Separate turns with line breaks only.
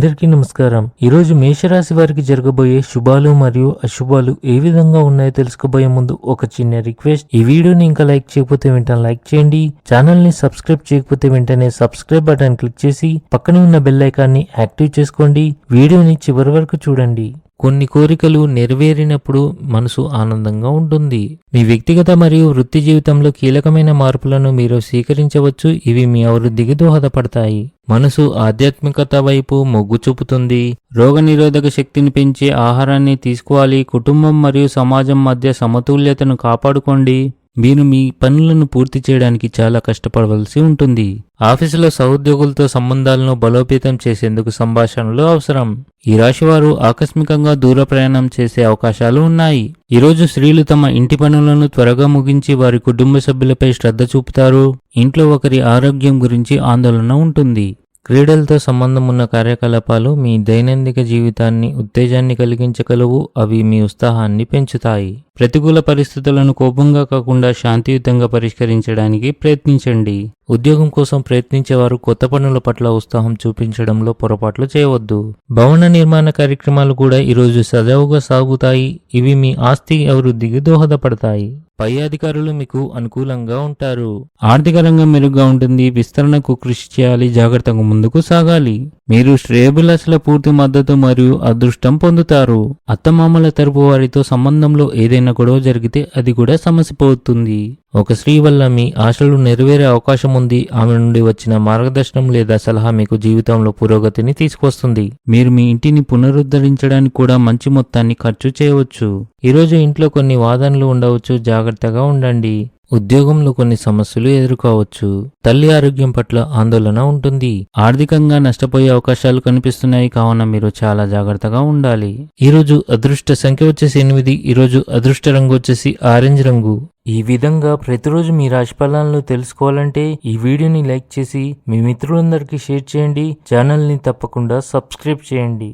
అందరికీ నమస్కారం. ఈరోజు మేషరాశి వారికి జరగబోయే శుభాలు మరియు అశుభాలు ఏ విధంగా ఉన్నాయో తెలుసుకోబోయే ముందు ఒక చిన్న రిక్వెస్ట్. ఈ వీడియోని ఇంకా లైక్ చేయకపోతే వెంటనే లైక్ చేయండి. ఛానల్ని సబ్స్క్రైబ్ చేయకపోతే వెంటనే సబ్స్క్రైబ్ బటన్ క్లిక్ చేసి పక్కనే ఉన్న బెల్ ఐకాన్ని యాక్టివ్ చేసుకోండి. వీడియోని చివరి వరకు చూడండి. కొన్ని కోరికలు నెరవేరినప్పుడు మనసు ఆనందంగా ఉంటుంది. మీ వ్యక్తిగత మరియు వృత్తి జీవితంలో కీలకమైన మార్పులను మీరు స్వీకరించవచ్చు. ఇవి మీ అభివృద్ధికి దోహదపడతాయి. మనసు ఆధ్యాత్మికత వైపు మొగ్గు చూపుతుంది. రోగనిరోధక శక్తిని పెంచే ఆహారాన్ని తీసుకోవాలి. కుటుంబం మరియు సమాజం మధ్య సమతుల్యతను కాపాడుకోండి. మీరు మీ పనులను పూర్తి చేయడానికి చాలా కష్టపడవలసి ఉంటుంది. ఆఫీసులో సహోద్యోగులతో సంబంధాలను బలోపేతం చేసేందుకు సంభాషణలు అవసరం. ఈ రాశివారు ఆకస్మికంగా దూర ప్రయాణం చేసే అవకాశాలు ఉన్నాయి. ఈరోజు స్త్రీలు తమ ఇంటి పనులను త్వరగా ముగించి వారి కుటుంబ సభ్యులపై శ్రద్ధ చూపుతారు. ఇంట్లో ఒకరి ఆరోగ్యం గురించి ఆందోళన ఉంటుంది. క్రీడలతో సంబంధం ఉన్న కార్యకలాపాలు మీ దైనందిక జీవితాన్ని ఉత్తేజాన్ని కలిగించగలవు అవి మీ ఉత్సాహాన్ని పెంచుతాయి. ప్రతికూల పరిస్థితులను కోపంగా కాకుండా శాంతియుతంగా పరిష్కరించడానికి ప్రయత్నించండి. ఉద్యోగం కోసం ప్రయత్నించేవారు కొత్త పనుల పట్ల ఉత్సాహం చూపించడంలో పొరపాట్లు చేయవద్దు. భవన నిర్మాణ కార్యక్రమాలు కూడా ఈరోజు సజావుగా సాగుతాయి. ఇవి మీ ఆస్తి అభివృద్ధికి దోహదపడతాయి. పై అధికారులు మీకు అనుకూలంగా ఉంటారు. ఆర్థిక రంగం మెరుగ్గా ఉంటుంది. విస్తరణకు కృషి చేయాలి. జాగ్రత్తగా ముందుకు సాగాలి. మీరు శ్రేయభిలాషుల పూర్తి మద్దతు మరియు అదృష్టం పొందుతారు. అత్తమామల తరపు వారితో సంబంధంలో ఏదైనా గొడవ జరిగితే అది కూడా సమస్య పోతుంది ఒక స్త్రీ వల్ల మీ ఆశలు నెరవేరే అవకాశం ఉంది. ఆమె నుండి వచ్చిన మార్గదర్శనం లేదా సలహా మీకు జీవితంలో పురోగతిని తీసుకొస్తుంది. మీరు మీ ఇంటిని పునరుద్ధరించడానికి కూడా మంచి మొత్తాన్ని ఖర్చు చేయవచ్చు. ఈరోజు ఇంట్లో కొన్ని వాదనలు ఉండవచ్చు. జాగ్రత్తగా ఉండండి. ఉద్యోగంలో కొన్ని సమస్యలు ఎదుర్కోవచ్చు. తల్లి ఆరోగ్యం పట్ల ఆందోళన ఉంటుంది. ఆర్థికంగా నష్టపోయే అవకాశాలు కనిపిస్తున్నాయి కావున మీరు చాలా జాగ్రత్తగా ఉండాలి. ఈరోజు అదృష్ట సంఖ్య వచ్చేసి ఎనిమిది ఈరోజు అదృష్ట రంగు వచ్చేసి ఆరెంజ్ రంగు. ఈ విధంగా ప్రతిరోజు మీ రాశి ఫలాలను తెలుసుకోవాలంటే ఈ వీడియోని లైక్ చేసి మీ మిత్రులందరికీ షేర్ చేయండి. ఛానల్ని తప్పకుండా సబ్స్క్రైబ్ చేయండి.